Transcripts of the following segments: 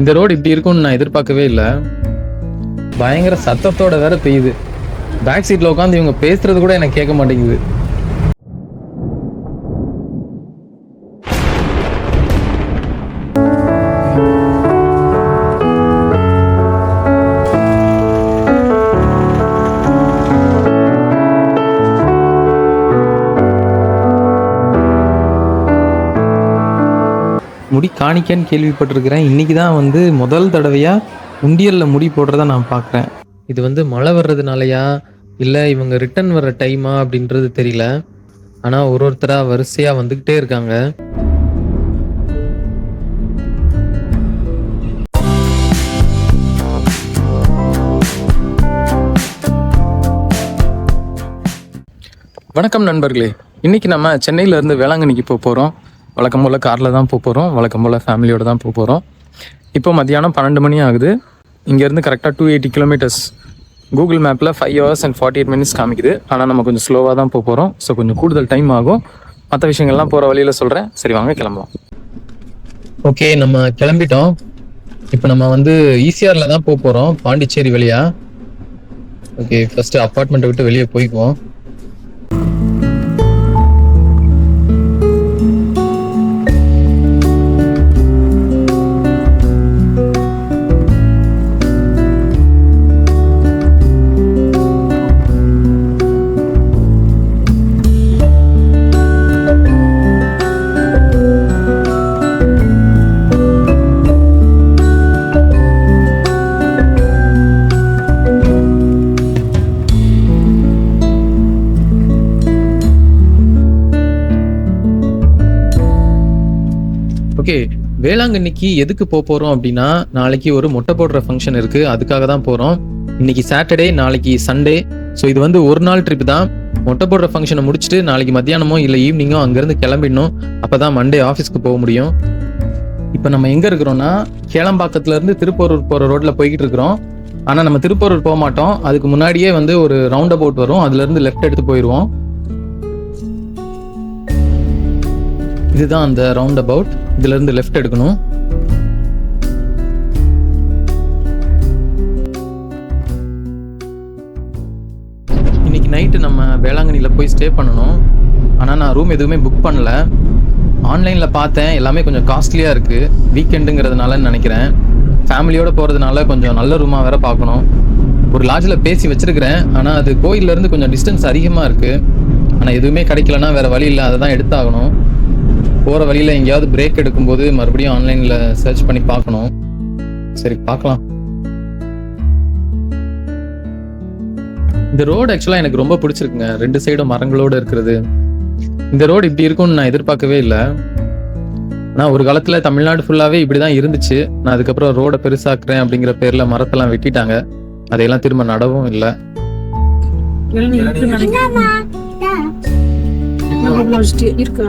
இந்த ரோடு இப்படி இருக்கும்னு நான் எதிர்பார்க்கவே இல்லை. பயங்கர சத்தத்தோட வேற பெய்யுது. பேக் சீட்டில் உட்காந்து இவங்க பேசுறது கூட எனக்கு கேட்க மாட்டேங்குது. முடி காணிக்கன்னு கேள்விப்பட்டிருக்கிறேன். இன்னைக்கு தான் வந்து முதல் தடவையாக உண்டியலில் முடி போடுறத நான் பார்க்குறேன் இது வந்து மழை வர்றதுனாலயா? இல்லை இவங்க ரிட்டர்ன் வர்ற டைமா அப்படின்றது தெரியல. ஆனால் ஒரு ஒருத்தராக வரிசையாக வந்துக்கிட்டே இருக்காங்க. வணக்கம் நண்பர்களே. இன்னைக்கு நம்ம சென்னையிலேருந்து வேளாங்கண்ணிக்கு போக போகிறோம் வழக்கம் போல் காரில் தான் போக போகிறோம் வழக்கம் போல் ஃபேமிலியோடு தான் போக போகிறோம் இப்போ மத்தியானம் பன்னெண்டு மணி ஆகுது. இங்கேருந்து கரெக்டாக டூ எயிட்டி கிலோமீட்டர்ஸ் கூகுள் மேப்பில் five hours and forty eight minutes காமிக்குது. ஆனால் நம்ம கொஞ்சம் ஸ்லோவாக தான் போக போகிறோம் ஸோ கொஞ்சம் கூடுதல் டைம் ஆகும். மற்ற விஷயங்கள்லாம் போகிற வழியில் சொல்கிறேன் சரி வாங்க கிளம்பலாம். ஓகே நம்ம கிளம்பிட்டோம். இப்போ நம்ம வந்து ஈசிஆரில் தான் போக போகிறோம் பாண்டிச்சேரி வழியா. ஓகே ஃபஸ்ட்டு அப்பார்ட்மெண்ட்டை விட்டு வெளியே போய்க்குவோம். ஓகே வேளாங்கண்ணிக்கு எதுக்கு போக போகிறோம் அப்படின்னா நாளைக்கு ஒரு மொட்டை போடுற ஃபங்க்ஷன் இருக்கு. அதுக்காக தான் போகிறோம் இன்னைக்கு சாட்டர்டே நாளைக்கு சண்டே ஸோ இது வந்து ஒரு நாள் ட்ரிப் தான். மொட்டை போடுற ஃபங்க்ஷனை முடிச்சுட்டு நாளைக்கு மத்தியானமோ இல்லை ஈவினிங்கோ அங்கேருந்து கிளம்பிடணும். அப்போ தான் மண்டே ஆஃபீஸ்க்கு போக முடியும். இப்போ நம்ம எங்கே இருக்கிறோம்னா கேளம்பாக்கத்துலேருந்து திருப்போரூர் திருப்பூரூர் ரோட்டில் போய்கிட்டு இருக்கிறோம். ஆனால் நம்ம திருப்போரூர் போக மாட்டோம். அதுக்கு முன்னாடியே வந்து ஒரு ரவுண்ட் அபவுட் வரும். அதுலேருந்து லெஃப்ட் எடுத்து போயிடுவோம் இதுதான் அந்த ரவுண்ட் அபவுட் இதுலேருந்து லெஃப்ட் எடுக்கணும். இன்னைக்கு நைட்டு நம்ம வேளாங்கண்ணியில் போய் ஸ்டே பண்ணணும். ஆனால் நான் ரூம் எதுவுமே புக் பண்ணல. ஆன்லைனில் பார்த்தேன். எல்லாமே கொஞ்சம் காஸ்ட்லியாக இருக்குது வீக்கெண்டுங்கிறதுனாலன்னு நினைக்கிறேன். ஃபேமிலியோடு போகிறதுனால கொஞ்சம் நல்ல ரூமாக வேற பார்க்கணும். ஒரு லாட்ஜில் பேசி வச்சுருக்கிறேன். ஆனால் அது கோயில்லேருந்து கொஞ்சம் டிஸ்டன்ஸ் அதிகமாக இருக்குது ஆனால் எதுவுமே கிடைக்கலன்னா வேறு வழி இல்லை. அதை தான் எடுத்தாகணும். போகிற வழியில் எங்கேயாவது பிரேக் எடுக்கும்போது மறுபடியும் ஆன்லைனில் சர்ச் பண்ணி பார்க்கணும். சரி பார்க்கலாம். இந்த ரோடு ஆக்சுவலாக எனக்கு ரொம்ப பிடிச்சிருக்குங்க. ரெண்டு சைடும் மரங்களோடு இருக்கிறது. இந்த ரோடு இப்படி இருக்கும்னு நான் எதிர்பார்க்கவே இல்லை. ஆனால் ஒரு காலத்தில் தமிழ்நாடு ஃபுல்லாகவே இப்படி தான் இருந்துச்சு. நான் அதுக்கப்புறம் ரோடை பெருசாக்குறேன் அப்படிங்கிற பேரில் மரத்தெல்லாம் வெட்டிட்டாங்க. அதையெல்லாம் திரும்ப நடவும் இல்லை. இருக்கா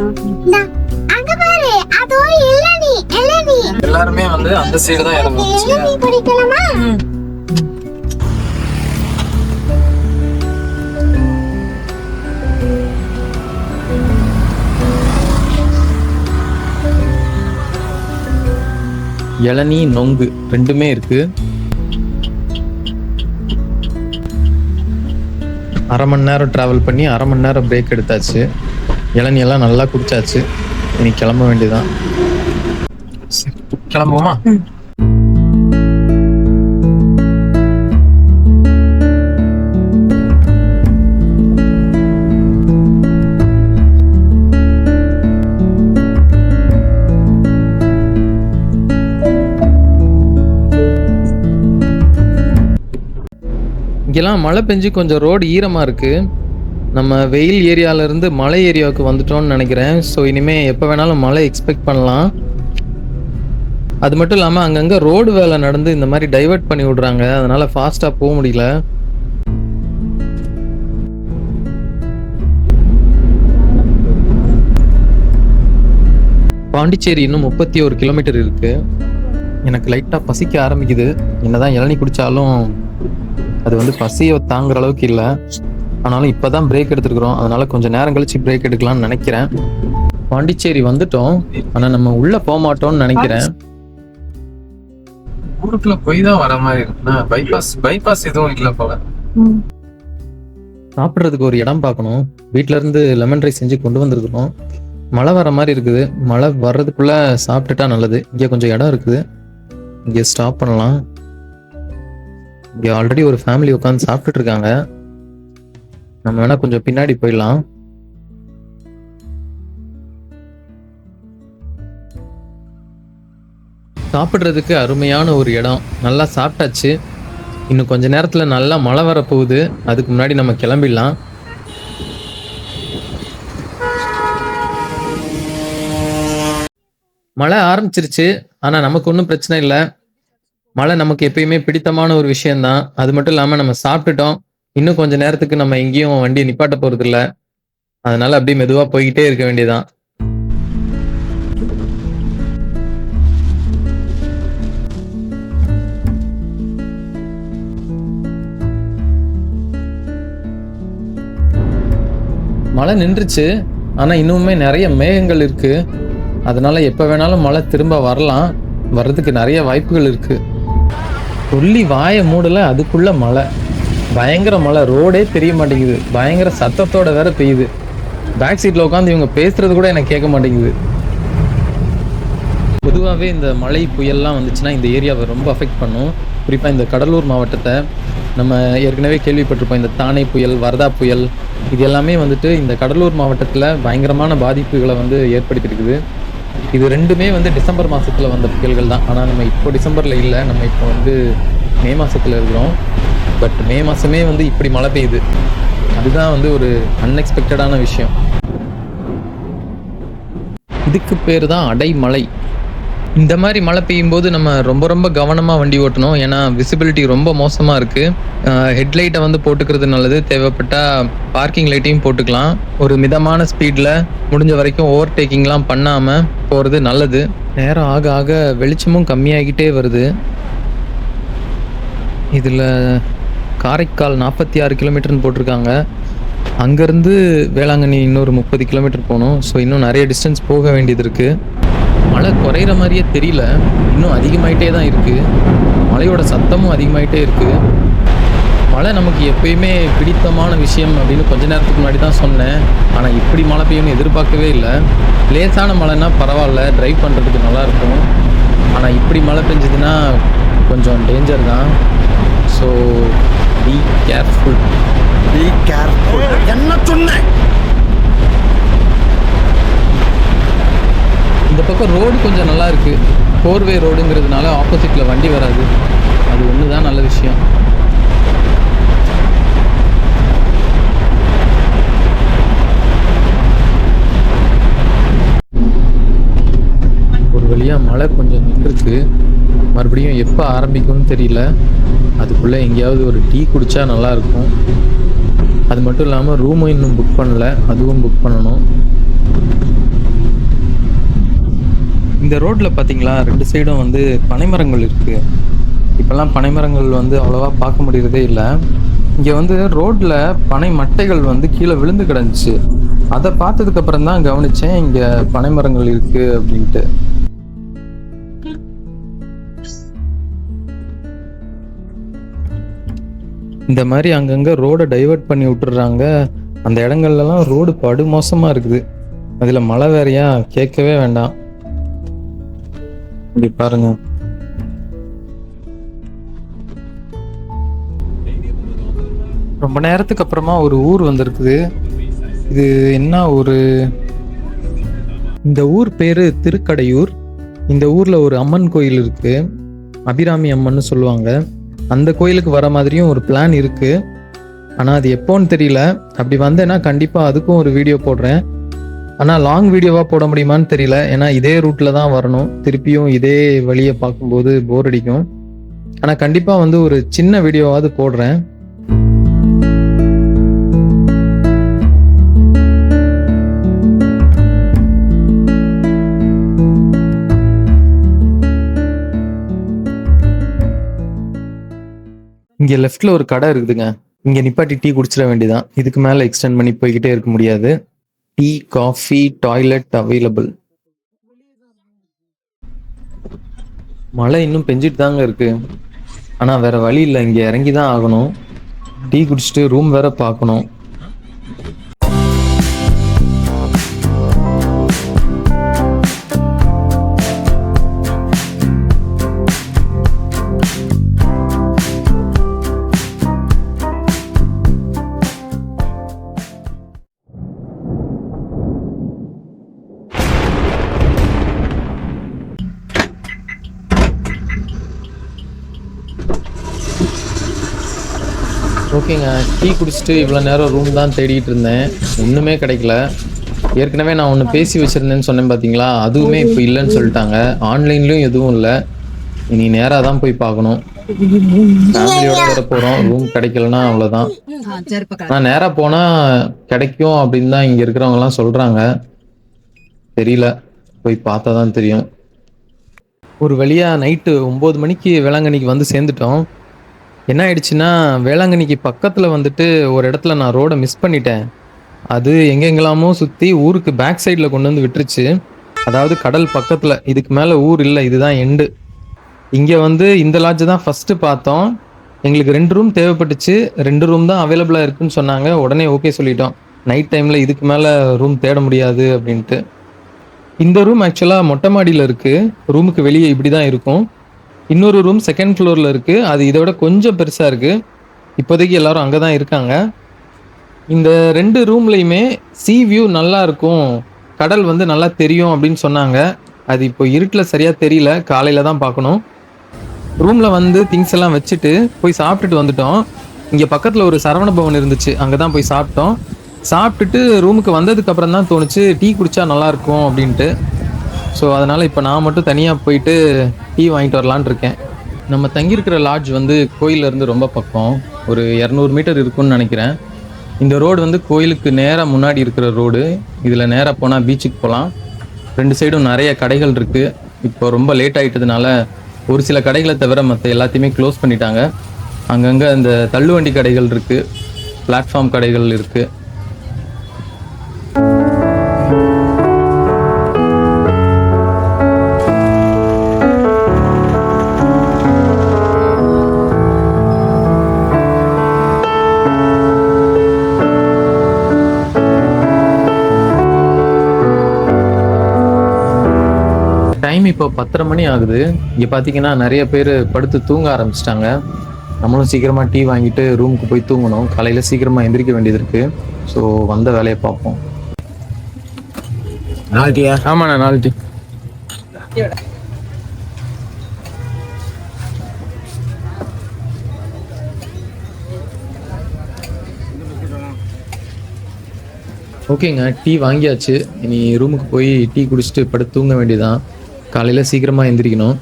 எல்லாருமே வந்து அந்த சைடு தான் குடிக்கலாமா இளநீ நொங்கு ரெண்டுமே இருக்கு. அரை மணி நேரம் டிராவல் பண்ணி அரை மணி நேரம் பிரேக் எடுத்தாச்சு. இளநீ எல்லாம் நல்லா குடிச்சாச்சு. இனி கிளம்ப வேண்டியதுதான். சரி, கிளம்புவோமா இங்கெல்லாம் மழை பெஞ்சு கொஞ்சம் ரோடு ஈரமாக இருக்குது நம்ம வெயில் ஏரியால இருந்து மலை ஏரியாவுக்கு வந்துட்டோம்னு நினைக்கிறேன். ஸோ இனிமேல் எப்போ வேணாலும் மழை எக்ஸ்பெக்ட் பண்ணலாம். அது மட்டும் இல்லாமல் அங்கங்கே ரோடு வேலை நடந்து இந்த மாதிரி டைவர்ட் பண்ணி விடுறாங்க. அதனால் ஃபாஸ்ட்டாக போக முடியல. பாண்டிச்சேரி இன்னும் முப்பத்தி ஒரு கிலோமீட்டர் இருக்கு. எனக்கு லைட்டாக பசிக்க ஆரம்பிக்குது. என்னதான் இளநி குடித்தாலும் அது வந்து பசியை தாங்குற அளவுக்கு இல்லை. ஆனாலும் இப்பதான் பிரேக் எடுத்துருக்குறோம். அதனால கொஞ்சம் நேரம் கழிச்சு பிரேக் எடுக்கலாம்னு நினைக்கிறேன். பாண்டிச்சேரி வந்துட்டோம். ஆனா நம்ம உள்ள போக மாட்டோம்னு நினைக்கிறேன். ஊருக்குள்ள போய் தான் வர மாதிரி இருக்குண்ணா. பைபாஸ் பைபாஸ் எதுவும் இல்லை போல. சாப்பிட்றதுக்கு ஒரு இடம் பார்க்கணும். வீட்ல இருந்து லெமன் ரைஸ் செஞ்சு கொண்டு வந்திருக்கிறோம். மழை வர மாதிரி இருக்குது. மழை வர்றதுக்குள்ள சாப்பிட்டுட்டா நல்லது. இங்கே கொஞ்சம் இடம் இருக்குது. இங்கே ஸ்டாப் பண்ணலாம். இங்கே ஆல்ரெடி ஒரு ஃபேமிலி உட்காந்து சாப்பிட்டுட்டு இருக்காங்க. நம்ம வேணா கொஞ்சம் பின்னாடி போயிடலாம். சாப்பிட்றதுக்கு அருமையான ஒரு இடம். நல்லா சாப்பிட்டாச்சு. இன்னும் கொஞ்ச நேரத்தில் நல்லா மழை வரப்போகுது அதுக்கு முன்னாடி நம்ம கிளம்பிடலாம். மழை ஆரம்பிச்சிருச்சு. ஆனால் நமக்கு ஒன்றும் பிரச்சனை இல்லை. மழை நமக்கு எப்பயுமே பிடித்தமான ஒரு விஷயம்தான். அது மட்டும் இல்லாமல் நம்ம சாப்பிட்டுட்டோம். இன்னும் கொஞ்ச நேரத்துக்கு நம்ம எங்கேயும் வண்டி நிப்பாட்ட போறது இல்ல அதனால அப்படியே மெதுவா போய்கிட்டே இருக்க வேண்டியதான் மழை நின்றுச்சு. ஆனா இன்னுமே நிறைய மேகங்கள் இருக்கு. அதனால எப்ப வேணாலும் மழை திரும்ப வரலாம். வர்றதுக்கு நிறைய வாய்ப்புகள் இருக்கு. சொல்லி வாயை மூடல அதுக்குள்ள மழை. பயங்கர மழை. ரோடே தெரிய மாட்டேங்குது. பயங்கர சத்தத்தோட வேற பெய்யுது. பேக் சீட்டில் உட்காந்து இவங்க பேசுறது கூட எனக்கு கேட்க மாட்டேங்குது. பொதுவாகவே இந்த மழை புயல்லாம் வந்துச்சுன்னா இந்த ஏரியாவை ரொம்ப அஃபெக்ட் பண்ணும். குறிப்பாக இந்த கடலூர் மாவட்டத்தை நம்ம ஏற்கனவே கேள்விப்பட்டிருப்போம். இந்த தானே புயல் வரதா புயல் இது எல்லாமே வந்துட்டு இந்த கடலூர் மாவட்டத்தில் பயங்கரமான பாதிப்புகளை வந்து ஏற்படுத்தியிருக்குது. இது ரெண்டுமே வந்து டிசம்பர் மாதத்தில் வந்த புயல்கள் தான். ஆனால் நம்ம இப்போ டிசம்பரில் இல்லை நம்ம இப்போ வந்து மே மாதத்தில் இருக்கிறோம். பட் மே மாதமே வந்து இப்படி மழை பெய்யுது. அதுதான் வந்து ஒரு அன்எக்ஸ்பெக்டடான விஷயம். இதுக்கு பேர் தான் அடைமழை இந்த மாதிரி மழை பெய்யும் போது நம்ம ரொம்ப ரொம்ப கவனமாக வண்டி ஓட்டணும். ஏன்னா விசிபிலிட்டி ரொம்ப மோசமாக இருக்குது ஹெட்லைட்டை வந்து போட்டுக்கிறது நல்லது. தேவைப்பட்டால் பார்க்கிங் லைட்டையும் போட்டுக்கலாம். ஒரு மிதமான ஸ்பீடில் முடிஞ்ச வரைக்கும் ஓவர் டேக்கிங்லாம் பண்ணாமல் போகிறது நல்லது. நேரம் ஆக ஆக வெளிச்சமும் கம்மியாகிட்டே வருது. இதில் காரைக்கால் நாற்பத்தி ஆறு கிலோமீட்டர்னு போட்டிருக்காங்க. அங்கேருந்து வேளாங்கண்ணி இன்னொரு முப்பது கிலோமீட்டர் போகணும். ஸோ இன்னும் நிறைய டிஸ்டன்ஸ் போக வேண்டியது இருக்குது மழை குறையிற மாதிரியே தெரியல. இன்னும் அதிகமாயிட்டே தான் இருக்குது மழையோட சத்தமும் அதிகமாயிட்டே இருக்குது மழை நமக்கு எப்பயுமே பிடித்தமான விஷயம் அப்படின்னு கொஞ்ச நேரத்துக்கு முன்னாடி தான் சொன்னேன். ஆனால் இப்படி மழை பெய்யும்னு எதிர்பார்க்கவே இல்லை. லேசான மழைன்னா பரவாயில்ல. ட்ரைவ் பண்ணுறதுக்கு நல்லாயிருக்கும் ஆனால் இப்படி மழை பெஞ்சதுன்னா கொஞ்சம் டேஞ்சர் தான். So be careful be careful என்ன சொன்னேன் இந்த பக்கம் ரோடு கொஞ்சம் நல்லா இருக்கு. ஃபோர்வே ரோடுங்கிறதுனால ஆப்போசிட்ல வண்டி வராது. அது ஒன்று தான் நல்ல விஷயம். ஒரு வழியா மழை கொஞ்சம் நின்றுருக்கு. மறுபடியும் எப்போ ஆரம்பிக்கும்னு தெரியல. அதுக்குள்ளே எங்கேயாவது ஒரு டீ குடித்தா நல்லா இருக்கும் அது மட்டும் இல்லாமல் ரூமும் இன்னும் புக் பண்ணல. அதுவும் புக் பண்ணணும். இந்த ரோட்டில் பார்த்தீங்களா? ரெண்டு சைடும் வந்து பனைமரங்கள் இருக்குது இப்போல்லாம் பனைமரங்கள் வந்து அவ்வளோவா பார்க்க முடியறதே இல்லை. இங்கே வந்து ரோட்டில் பனை மட்டைகள் வந்து கீழே விழுந்து கிடந்துச்சு. அதை பார்த்ததுக்கு அப்புறம் தான் கவனிச்சேன் இங்கே பனைமரங்கள் இருக்குது அப்படின்ட்டு. இந்த மாதிரி அங்கங்கே ரோடை டைவர்ட் பண்ணி விட்டுறாங்க. அந்த இடங்கள்லாம் ரோடு படு மோசமாக இருக்குது. அதில் மழை வேறையா? கேட்கவே வேண்டாம். இப்படி பாருங்க. ரொம்ப நேரத்துக்கு அப்புறமா ஒரு ஊர் வந்திருக்குது. இது என்ன ஒரு இந்த ஊர் பேரு திருக்கடையூர். இந்த ஊர்ல ஒரு அம்மன் கோயில் இருக்கு. அபிராமி அம்மன்னு சொல்லுவாங்க. அந்த கோயிலுக்கு வர மாதிரியும் ஒரு பிளான் இருக்கு. ஆனால் அது எப்போன்னு தெரியல. அப்படி வந்தேன்னா கண்டிப்பாக அதுக்கும் ஒரு வீடியோ போடுறேன். ஆனால் லாங் வீடியோவாக போட முடியுமான்னு தெரியல. ஏன்னா இதே ரூட்டில் தான் வரணும். திருப்பியும் இதே வழியை பார்க்கும்போது போர் அடிக்கும். ஆனால் கண்டிப்பாக வந்து ஒரு சின்ன வீடியோவாவது போடுறேன். இங்க லெஃப்ட்ல ஒரு கடை இருக்குதுங்க. இங்க நிப்பாட்டி டீ குடிச்சிட வேண்டியதான் இதுக்கு மேல எக்ஸ்டெண்ட் பண்ணி போய்கிட்டே இருக்க முடியாது. டீ காஃபி டாய்லெட் அவைலபிள் மழை இன்னும் பெஞ்சிட்டு தாங்க இருக்கு. ஆனால் வேற வழி இல்லை. இங்கே இறங்கி தான் ஆகணும். டீ குடிச்சிட்டு ரூம் வேற பார்க்கணும். டீ குடிச்சிட்டு இவ்வளோ நேரம் ரூம் தான் தேடிட்டு இருந்தேன். ஒன்றுமே கிடைக்கல. ஏற்கனவே நான் ஒன்று பேசி வச்சுருந்தேன்னு சொன்னேன் பார்த்தீங்களா அதுவுமே இப்போ இல்லைன்னு சொல்லிட்டாங்க. ஆன்லைன்லேயும் எதுவும் இல்லை. இனி நேராக தான் போய் பார்க்கணும். ஃபேமிலியோட வர போகிறோம் ரூம் கிடைக்கலன்னா அவ்வளோதான் நான் நேராக போனால் கிடைக்கும் அப்படின்னு தான் இங்கே இருக்கிறவங்கலாம் சொல்கிறாங்க தெரியல. போய் பார்த்தா தான் தெரியும். ஒரு வழியாக நைட்டு ஒம்பது மணிக்கு வேளாங்கண்ணிக்கு வந்து சேர்ந்துட்டோம். என்ன ஆயிடுச்சுன்னா வேளாங்கண்ணிக்கு பக்கத்தில் வந்துட்டு ஒரு இடத்துல நான் ரோடை மிஸ் பண்ணிட்டேன். அது எங்கெங்கெல்லாமோ சுற்றி ஊருக்கு பேக் சைடில் கொண்டு வந்து விட்டுருச்சு. அதாவது கடல் பக்கத்தில். இதுக்கு மேலே ஊர் இல்லை இதுதான் எண்டு இங்கே வந்து இந்த லாட்ஜை தான் ஃபஸ்ட்டு பார்த்தோம். எங்களுக்கு ரெண்டு ரூம் தேவைப்பட்டுச்சு. ரெண்டு ரூம் தான் அவைலபிளாக இருக்குன்னு சொன்னாங்க. உடனே ஓகே சொல்லிட்டோம். நைட் டைமில் இதுக்கு மேலே ரூம் தேட முடியாது அப்படின்ட்டு. இந்த ரூம் ஆக்சுவலாக மொட்டை மாடியில் இருக்குது ரூமுக்கு வெளியே இப்படி தான் இருக்கும். இன்னொரு ரூம் செகண்ட் ஃப்ளோரில் இருக்குது அது இதை விட கொஞ்சம் பெருசாக இருக்குது இப்போதைக்கு எல்லாரும் அங்கே தான் இருக்காங்க. இந்த ரெண்டு ரூம்லையுமே சி வியூ நல்லா இருக்கும். கடல் வந்து நல்லா தெரியும் அப்படின்னு சொன்னாங்க. அது இப்போ இருட்டில் சரியாக தெரியல. காலையில் தான் பார்க்கணும். ரூமில் வந்து திங்ஸ் எல்லாம் வச்சுட்டு போய் சாப்பிட்டுட்டு வந்துட்டோம். இங்கே பக்கத்தில் ஒரு சரவண பவன் இருந்துச்சு. அங்கே தான் போய் சாப்பிட்டோம். சாப்பிட்டுட்டு ரூமுக்கு வந்ததுக்கப்புறம் தான் தோணுச்சு டீ குடித்தா நல்லா இருக்கும் அப்படின்ட்டு. ஸோ அதனால் இப்போ நான் மட்டும் தனியாக போயிட்டு டீ வாங்கிட்டு வரலான்னு இருக்கேன். நம்ம தங்கியிருக்கிற லாட்ஜ் வந்து கோயிலேருந்து ரொம்ப பக்கம். ஒரு இரநூறு மீட்டர் இருக்கும்னு நினைக்கிறேன். இந்த ரோடு வந்து கோயிலுக்கு நேராக முன்னாடி இருக்கிற ரோடு இதில் நேராக போனால் பீச்சுக்கு போகலாம் ரெண்டு சைடும் நிறைய கடைகள் இருக்குது இப்போ ரொம்ப லேட் ஆகிட்டதுனால ஒரு சில கடைகளை தவிர மற்ற எல்லாத்தையுமே க்ளோஸ் பண்ணிட்டாங்க. அங்கங்கே அந்த தள்ளுவண்டி கடைகள் இருக்குது பிளாட்ஃபார்ம் கடைகள் இருக்குது இப்போ பத்தரை மணி ஆகுது. இங்கே பார்த்தீங்கன்னா நிறைய பேர் படுத்து தூங்க ஆரம்பிச்சிட்டாங்க. நம்மளும் சீக்கிரமாக டீ வாங்கிட்டு ரூமுக்கு போய் தூங்கணும். காலையில் சீக்கிரமாக எந்திரிக்க வேண்டியது இருக்குது ஸோ வந்த வேலையை பார்ப்போம். நாட்டியா ஆமாண்ணா நாலு டீ ஓகேங்க டீ வாங்கியாச்சு. இனி ரூமுக்கு போய் டீ குடிச்சிட்டு படுத்து தூங்க வேண்டியதான் காலையில் சீக்கிரமாக எந்திரிக்கணும்.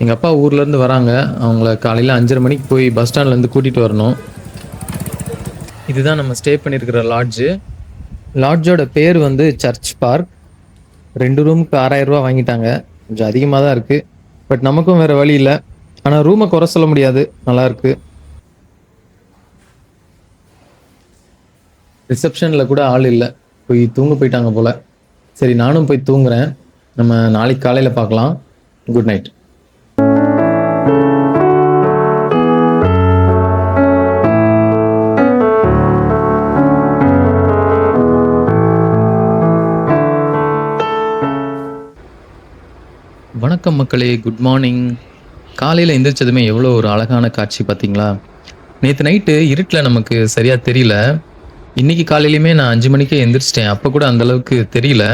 எங்கள் அப்பா ஊர்லேருந்து வராங்க. அவங்கள காலையில் அஞ்சரை மணிக்கு போய் பஸ் ஸ்டாண்ட்லேருந்து கூட்டிகிட்டு வரணும். இதுதான் நம்ம ஸ்டே பண்ணியிருக்கிற லாட்ஜு லாட்ஜோட பேர் வந்து சர்ச் பார்க் ரெண்டு ரூமுக்கு ஆறாயிரம் வாங்கிட்டாங்க. கொஞ்சம் அதிகமாக தான் இருக்குது பட் நமக்கும் வேறு வழி இல்லை. ஆனால் ரூமை குறை சொல்ல முடியாது. நல்லாயிருக்கு ரிசப்ஷனில் கூட ஆள் இல்லை. போய் தூங்க போயிட்டாங்க போல். சரி நானும் போய் தூங்குறேன். நம்ம நாளைக்கு காலையில் பார்க்கலாம். குட் நைட் வணக்கம் மக்களே குட் மார்னிங் காலையில் எந்திரிச்சதுமே எவ்வளோ ஒரு அழகான காட்சி பார்த்தீங்களா? நேற்று நைட்டு இருட்டில் நமக்கு சரியாக தெரியல. இன்னைக்கு காலையிலையுமே நான் அஞ்சு மணிக்கே எந்திரிச்சிட்டேன். அப்போ கூட அந்த அளவுக்கு தெரியல.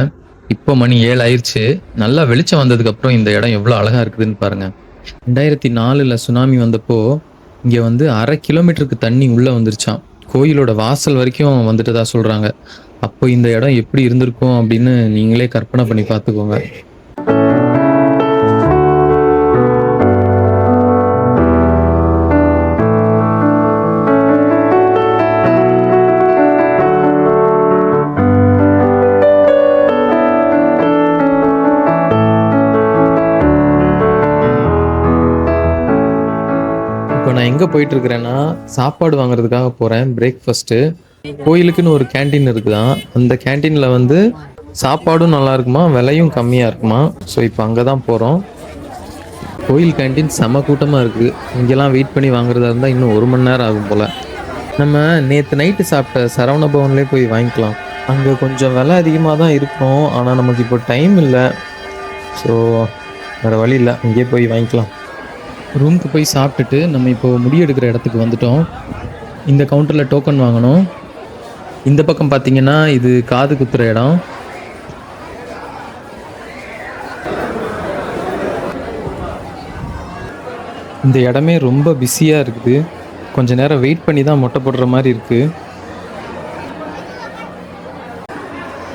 இப்போ மணி ஏழு ஆயிடுச்சு நல்லா வெளிச்சம் வந்ததுக்கப்புறம் இந்த இடம் எவ்வளோ அழகாக இருக்குதுன்னு பாருங்க. ரெண்டாயிரத்தி நாலில் சுனாமி வந்தப்போ இங்கே வந்து அரை கிலோமீட்டருக்கு தண்ணி உள்ளே வந்துருச்சாம். கோயிலோட வாசல் வரைக்கும் வந்துட்டதா சொல்கிறாங்க அப்போ இந்த இடம் எப்படி இருந்திருக்கும் அப்படின்னு நீங்களே கற்பனை பண்ணி பார்த்துக்கோங்க. எங்கே போயிட்டு இருக்கிறேன்னா சாப்பாடு வாங்குறதுக்காக போகிறேன் பிரேக்ஃபாஸ்ட்டு கோயிலுக்குன்னு ஒரு கேண்டீன் இருக்குதான் அந்த கேண்டீனில் வந்து சாப்பாடும் நல்லா இருக்குமா விலையும் கம்மியாக இருக்குமா? ஸோ இப்போ அங்கே தான் போகிறோம் கோயில் கேண்டீன் செம கூட்டமாக இருக்குது இங்கெல்லாம் வெயிட் பண்ணி வாங்குறதா இருந்தால் இன்னும் ஒரு மணி நேரம் ஆகும் போல். நம்ம நேற்று நைட்டு சாப்பிட்ட சரவண பவன்லேயே போய் வாங்கிக்கலாம். அங்கே கொஞ்சம் விலை அதிகமாக தான் இருக்கும். ஆனால் நமக்கு இப்போ டைம் இல்லை. ஸோ வேறு வழி இல்லை. இங்கேயே போய் வாங்கிக்கலாம். ரூமுக்கு போய் சாப்பிட்டுட்டு நம்ம இப்போது முடியெடுக்கிற இடத்துக்கு வந்துட்டோம். இந்த கவுண்டரில் டோக்கன் வாங்கணும். இந்த பக்கம் பார்த்தீங்கன்னா இது காது குத்துற இடம். இந்த இடமே ரொம்ப பிஸியாக இருக்குது. கொஞ்ச நேரம் வெயிட் பண்ணி தான் மொட்டை போடுற மாதிரி இருக்குது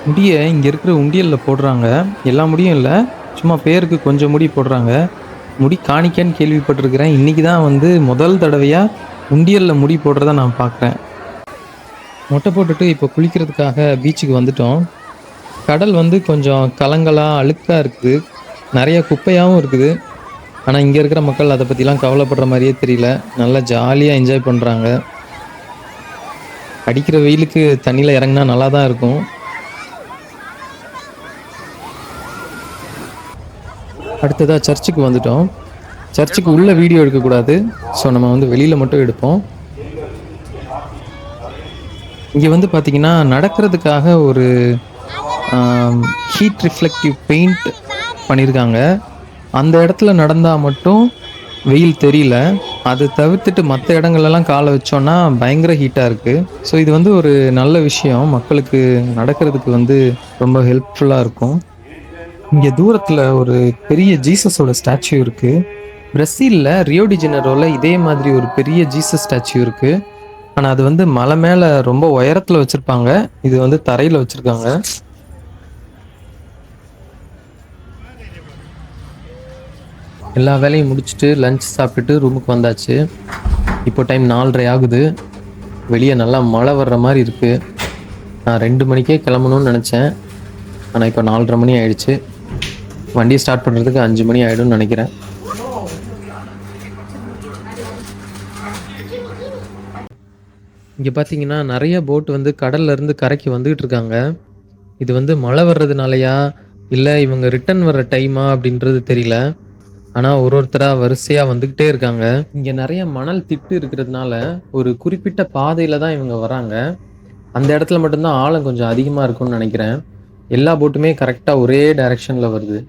முடியை இங்கே இருக்கிற உண்டியலில் போடுறாங்க. எல்லா முடியும் இல்லை? சும்மா பேருக்கு கொஞ்சம் முடி போடுறாங்க. முடி காணிக்கன்னு கேள்விப்பட்டிருக்கிறேன். இன்றைக்கி தான் வந்து முதல் தடவையாக உண்டியலில் முடி போடுறத நான் பார்க்குறேன். மொட்டை போட்டுட்டு இப்போ குளிக்கிறதுக்காக பீச்சுக்கு வந்துட்டோம். கடல் வந்து கொஞ்சம் கலங்கலாக அழுக்காக இருக்குது. நிறைய குப்பையாகவும் இருக்குது. ஆனால் இங்கே இருக்கிற மக்கள் அதை பற்றிலாம் கவலைப்படுற மாதிரியே தெரியல. நல்லா ஜாலியாக என்ஜாய் பண்ணுறாங்க அடிக்கிற வெயிலுக்கு தண்ணியில் இறங்கினா நல்லா தான் இருக்கும். அடுத்ததாக சர்ச்சுக்கு வந்துட்டோம். சர்ச்சுக்கு உள்ள வீடியோ எடுக்கக்கூடாது. ஸோ நம்ம வந்து வெளியில் மட்டும் எடுப்போம். இங்கே வந்து பார்த்தீங்கன்னா நடக்கிறதுக்காக ஒரு ஹீட் ரிஃப்ளெக்டிவ் பெயிண்ட் பண்ணியிருக்காங்க அந்த இடத்துல நடந்தால் மட்டும் வெயில் தெரியல. அதை தவிர்த்துட்டு மற்ற இடங்கள்லாம் காலை வச்சோன்னா பயங்கர ஹீட்டாக இருக்குது ஸோ இது வந்து ஒரு நல்ல விஷயம். மக்களுக்கு நடக்கிறதுக்கு வந்து ரொம்ப ஹெல்ப்ஃபுல்லாக இருக்கும். இங்கே தூரத்தில் ஒரு பெரிய ஜீசஸோட ஸ்டாச்சு இருக்குது பிரசீல்ல ரியோ இதே மாதிரி ஒரு பெரிய ஜீசஸ் ஸ்டாச்சு இருக்குது ஆனால் அது வந்து மலை மேலே ரொம்ப உயரத்தில் வச்சுருப்பாங்க. இது வந்து தரையில் வச்சுருக்காங்க. எல்லா வேலையும் முடிச்சுட்டு லஞ்ச் சாப்பிட்டுட்டு ரூமுக்கு வந்தாச்சு. இப்போ டைம் நாலரை ஆகுது. வெளியே நல்லா மழை வர்ற மாதிரி இருக்குது நான் ரெண்டு மணிக்கே கிளம்பணும்னு நினச்சேன். ஆனால் இப்போ நாலரை மணி ஆயிடுச்சு. வண்டி ஸ்டார்ட் பண்ணுறதுக்கு அஞ்சு மணி ஆகிடும்னு நினைக்கிறேன். இங்கே பார்த்தீங்கன்னா நிறைய போட் வந்து கடல்லேருந்து கரைக்கு வந்துகிட்டு இருக்காங்க. இது வந்து மழை வர்றதுனாலயா? இல்லை இவங்க ரிட்டர்ன் வர்ற டைமா அப்படின்றது தெரியல. ஆனால் ஒரு ஒருத்தராக வரிசையாக வந்துக்கிட்டே இருக்காங்க. இங்கே நிறைய மணல் திட்டு இருக்கிறதுனால ஒரு குறிப்பிட்ட பாதையில் தான் இவங்க வராங்க. அந்த இடத்துல மட்டும்தான் ஆழம் கொஞ்சம் அதிகமாக இருக்கும்னு நினைக்கிறேன். எல்லா போட்டுமே கரெக்டாக ஒரே டைரெக்ஷனில் வருது.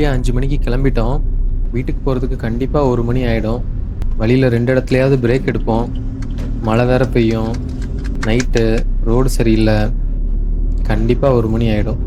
வெளியே அஞ்சு மணிக்கு கிளம்பிட்டோம். வீட்டுக்கு போகிறதுக்கு கண்டிப்பாக ஒரு மணி ஆகிடும் வழியில் ரெண்டு இடத்துலையாவது பிரேக் எடுப்போம். மழை வேற பெய்யும். நைட்டு ரோடு சரியில்லை. கண்டிப்பாக ஒரு மணி ஆகிடும்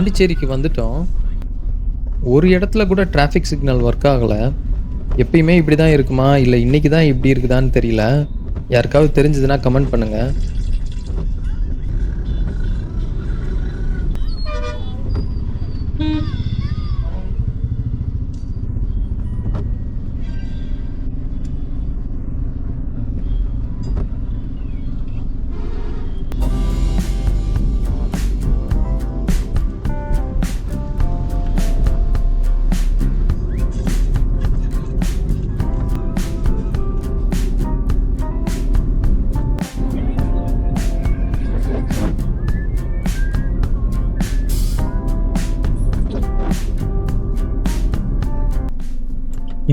பாண்டிச்சேரிக்கு வந்துட்டோம். ஒரு இடத்துல கூட டிராஃபிக் சிக்னல் ஒர்க் ஆகலை. எப்பயுமே இப்படி தான் இருக்குமா? இல்லை இன்னைக்கு தான் இப்படி இருக்குதான்னு தெரியல. யாருக்காவது தெரிஞ்சதுன்னா கமெண்ட் பண்ணுங்கள்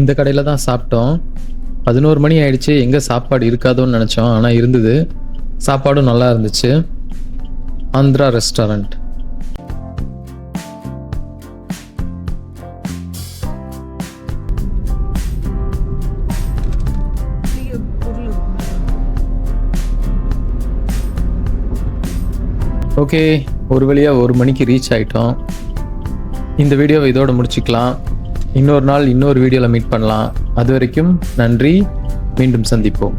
இந்த கடையில் தான் சாப்பிட்டோம். பதினோரு மணி ஆயிடுச்சு. எங்கே சாப்பாடு இருக்காதோன்னு நினச்சோம். ஆனால் இருந்தது. சாப்பாடும் நல்லா இருந்துச்சு. ஆந்திரா ரெஸ்டாரண்ட். ஓகே ஒரு வழியாக ஒரு மணிக்கு ரீச் ஆகிட்டோம் இந்த வீடியோவை இதோடு முடிச்சுக்கலாம். இன்னொரு நாள் இன்னொரு வீடியோவில் மீட் பண்ணலாம். அது வரைக்கும் நன்றி. மீண்டும் சந்திப்போம்.